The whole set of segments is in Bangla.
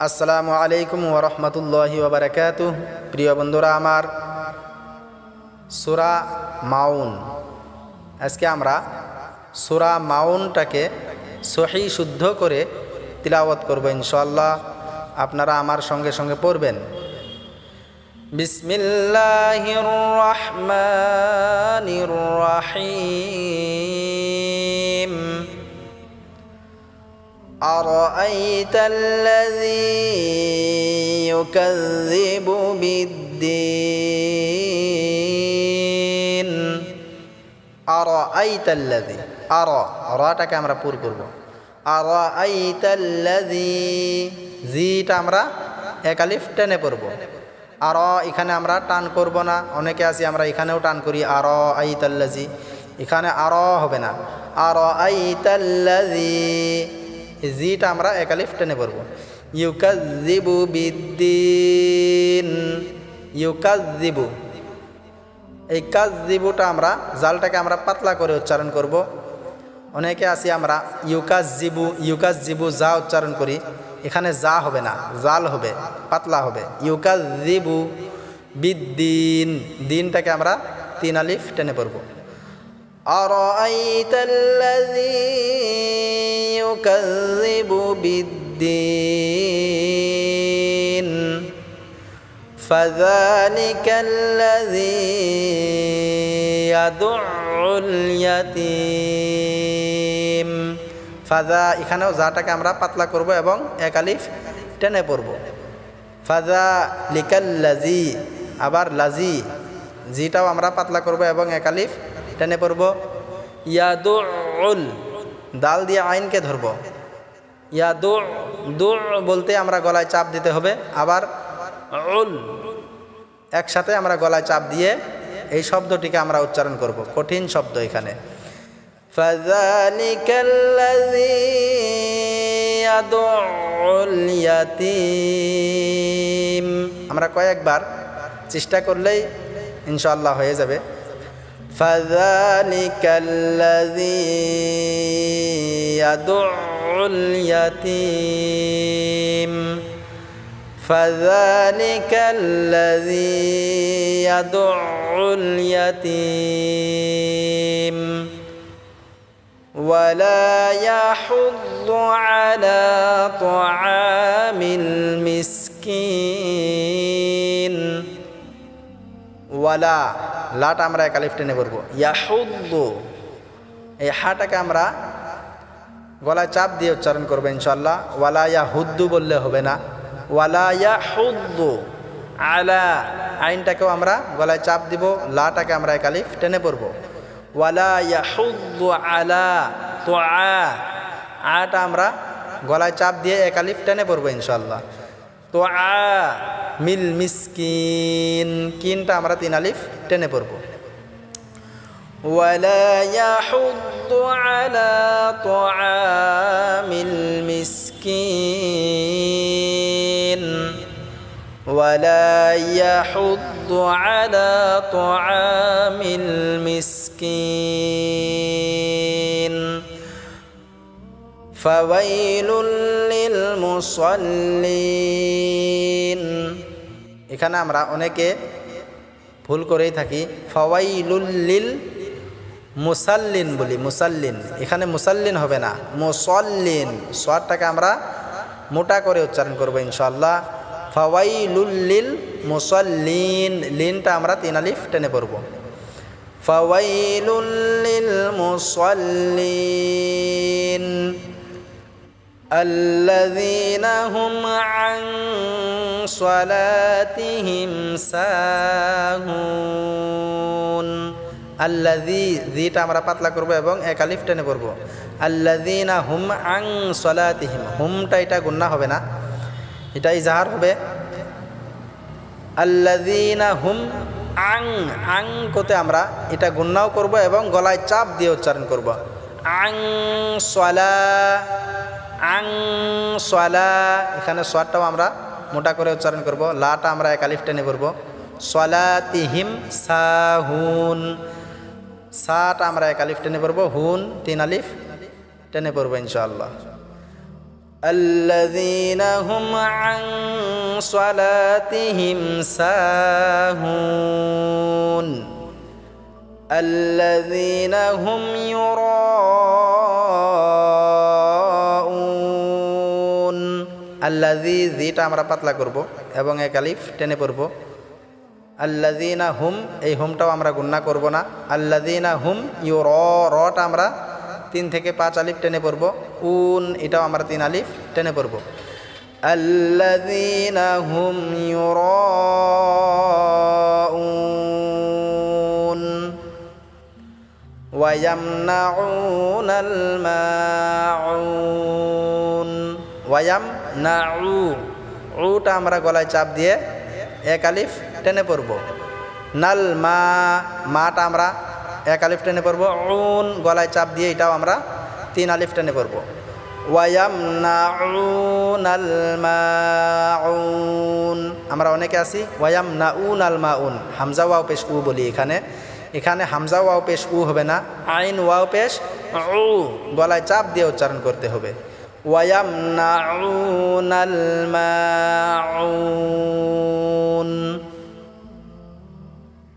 আসসালামু আলাইকুম ওরহমতুল্লাহি ওবরাকাত প্রিয় বন্ধুরা আমার, সুরা মাউন। আজকে আমরা সুরা মাউনটাকে সহি শুদ্ধ করে তিলাওয়াত করব ইনশাল্লাহ আপনারা আমার সঙ্গে সঙ্গে পড়বেন। বিসমিল্লাহির রহমানির রহিম। أرأيت الذي يكذب بالدين أرأيت الذي أرى أراটাকে আমরা পুর করব أرأيت الذي জিটা আমরা এক আলিফ টেনে পড়ব আর এখানে আমরা টান করব না অনেকে আছি আমরা এখানেও টান করি আর আই তাল্লাজি এখানে আর হবে না আর আই তাল্লাজি জিটা আমরা একালিফ টেনে পড়ব। ইউকাজিবু বিদ্দিন, ইউকাজিবু। এই কাজিবুটা আমরা, জালটাকে আমরা পাতলা করে উচ্চারণ করব। অনেকে আছি আমরা ইউকাস জিবু ইউকাস জিবু যা উচ্চারণ করি, এখানে যা হবে না, জাল হবে, পাতলা হবে। ইউকাজিবু বিদ্দিন, দিনটাকে আমরা তিন আলিফ টেনে পড়ব। আর يكذب بالدين فذلك الذي يدع اليتيم ফাজা এখানেও জাটাকে আমরা পাতলা করব এবং একালিফ টেনে পড়ব ফাজা লিকাল লাজি আবার লাজি জিটাও আমরা পাতলা করব এবং একালিফ টেনে পড়ব ইয়াদুল দাল দিয়ে আইনকে ধরব ইয়াদু দু বলতে আমরা গলায় চাপ দিতে হবে আবার উল একসাথে আমরা গলায় চাপ দিয়ে এই শব্দটিকে আমরা উচ্চারণ করব কঠিন শব্দ এখানে فذلك الذي يدع اليتيم আমরা কয়েকবার চেষ্টা করলেই ইনশাআল্লাহ হয়ে যাবে فذلك الذي يدع اليتيم. فذلك الذي يدع اليتيم. ولا يحض على طعام المسكين. ولا লাটা আমরা একালিফ টেনে পড়ব ইয়াহুদ্দু। এই হাটাকে আমরা গলায় চাপ দিয়ে উচ্চারণ করব ইনশাল্লাহ ওয়ালা ইয়াহুদ্দু বললে হবে না। ওয়ালা ইয়াহুদ্দু। আলা আইনটাকেও আমরা গলায় চাপ দিব, লাটাকে আমরা একালিফ টেনে পড়ব। ওয়ালা ইয়াহুদ্দু আলা তো আটা আমরা গলায় চাপ দিয়ে একালিফ টেনে পড়ব ইনশাল্লাহ তো আ মিল মিসকিন। কিনটা আমরা তিন আলিফ টেনে পড়ব ولا يحض على طعام المسكين ولا يحض على طعام المسكين فويل للمصلين এখানে আমরা অনেকে ভুল করেই থাকি। ফওয়াইলুল্লিল মুসাল্লিন বলি, মুসাল্লিন। এখানে মুসাল্লিন হবে না, মুসল্লিন। সোয়ারটাকে আমরা মোটা করে উচ্চারণ করব ইনশাল্লাহ ফওয়াইলুল্লিল মুসল্লিন, লিনটা আমরা তিন আলিফ টেনে পড়ব। ফওয়াইলুল্লিল মুসল্লিন। الذين هم عن صلاتهم ساهون আল্লাদি দিটা আমরা পাতলা করব এবং এক আলিফ টেনে পড়ব আল্লাদিনা হুম আং সলাতিহিম হুমটা এটা গুন্না হবে না এটা ইজাহার হবে আল্লাদিনা হুম আং আং কোতে আমরা এটা গুন্নাও করব এবং গলায় চাপ দিয়ে উচ্চারণ করব আং সলা আং সলা এখানে সোয়ারটাও আমরা মোটা করে উচ্চারণ করব লাটা আমরা এক আলিফ টেনে করব সলাতিহিম সাহুন সাটা আমরা এক আলিফ টেনে পড়বো হুন তিন আলিফ টেনে পড়বো ইনশাআল্লাহ الذين هم عن صلاتهم ساهون الذين هم يراءون الذي জিটা আমরা পাতলা করব এবং এক আলিফ টেনে পড়ব আল্লাদিনা হুম এই হুমটাও আমরা গুন্না করব না আল্লাদিনা হুম ইউ র রটা আমরা তিন থেকে পাঁচ আলিফ টেনে পড়ব উন এটাও আমরা তিন আলিফ টেনে পড়ব আল্লাদিনা হুম ইউ উন ويمنعون الماعون ওয়ায়াম না উ। উটা আমরা গলায় চাপ দিয়ে এক আলিফ টেনে পড়ব। নাল মা, মাটা আমরা এক আলিফ টেনে পড়ব। উন গলায় চাপ দিয়ে এটাও আমরা তিন আলিফ টেনে পড়ব। ওয়ায়াম না নাল মা উন। আমরা অনেকে আছি, ওয়ায়াম না উন নাল মা উন। হামজা ওয়াও পেশ উ বলি এখানে। এখানে হামজা ওয়াও পেশ উ হবে না। আইন ওয়াও পেশ উ। গলায় চাপ দিয়ে উচ্চারণ করতে হবে। আল মাউন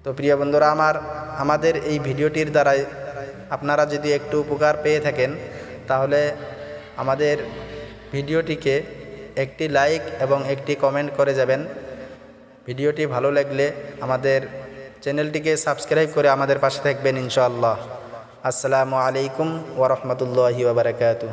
তো প্রিয় বন্ধুরা, আমার, আমাদের এই ভিডিওটির দ্বারাই আপনারা যদি একটু উপকার পেয়ে থাকেন, তাহলে আমাদের ভিডিওটিকে একটি লাইক এবং একটি কমেন্ট করে যাবেন। ভিডিওটি ভালো লাগলে আমাদের চ্যানেলটিকে সাবস্ক্রাইব করে আমাদের পাশে থাকবেন ইনশাআল্লাহ। আসসালামু আলাইকুম ওরহমতুল্লাহি ওবরাকাতু